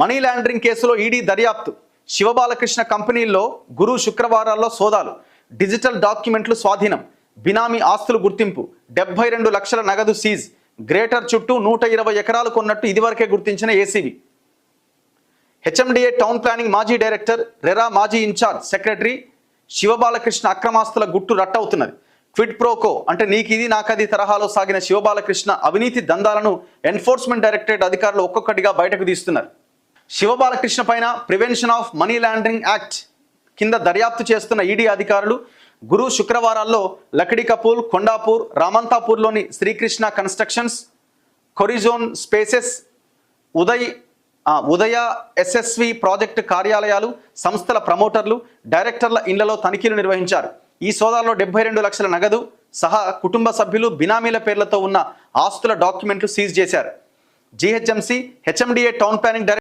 Money laundering కేసులో ED దర్యాప్తు. శివబాలకృష్ణ కంపెనీల్లో గురు శుక్రవారాల్లో సోదాలు. డిజిటల్ డాక్యుమెంట్లు స్వాధీనం. బినామీ ఆస్తులు గుర్తింపు. డెబ్బై రెండు లక్షల నగదు సీజ్. గ్రేటర్ చుట్టూ నూట ఇరవై ఎకరాలు కొన్నట్టు ఇదివరకే గుర్తించిన ఏసీబీ. హెచ్ఎండిఏ టౌన్ ప్లానింగ్ మాజీ డైరెక్టర్ రెరా మాజీ ఇన్ఛార్జ్ సెక్రటరీ శివబాలకృష్ణ అక్రమాస్తుల గుట్టు రట్టవుతున్నది క్విడ్ ప్రోకో అంటే నీకు ఇది నాకది తరహాలో సాగిన శివబాలకృష్ణ అవినీతి దందాలను ఎన్ఫోర్స్మెంట్ డైరెక్టరేట్ అధికారులు ఒక్కొక్కటిగా బయటకు తీస్తున్నారు. శివబాలకృష్ణ పైన prevention of money laundering act కింద దర్యాప్తు చేస్తున్న ఈడీ అధికారులు గురు శుక్రవారాల్లో లకడి కపూర్ కొండాపూర్ రామంతాపూర్లోని Srikrishna constructions కొరిజోన్ spaces Uday Udaya SSV project కార్యాలయాలు సంస్థల ప్రమోటర్లు డైరెక్టర్ల ఇళ్ళలో తనిఖీలు నిర్వహించారు. ఈ సోదాల్లో డెబ్బై రెండు లక్షల నగదు సహా కుటుంబ సభ్యులు బినామీల పేర్లతో ఉన్న ఆస్తుల డాక్యుమెంట్లు సీజ్ చేశారు. GHMC HMDA town planning director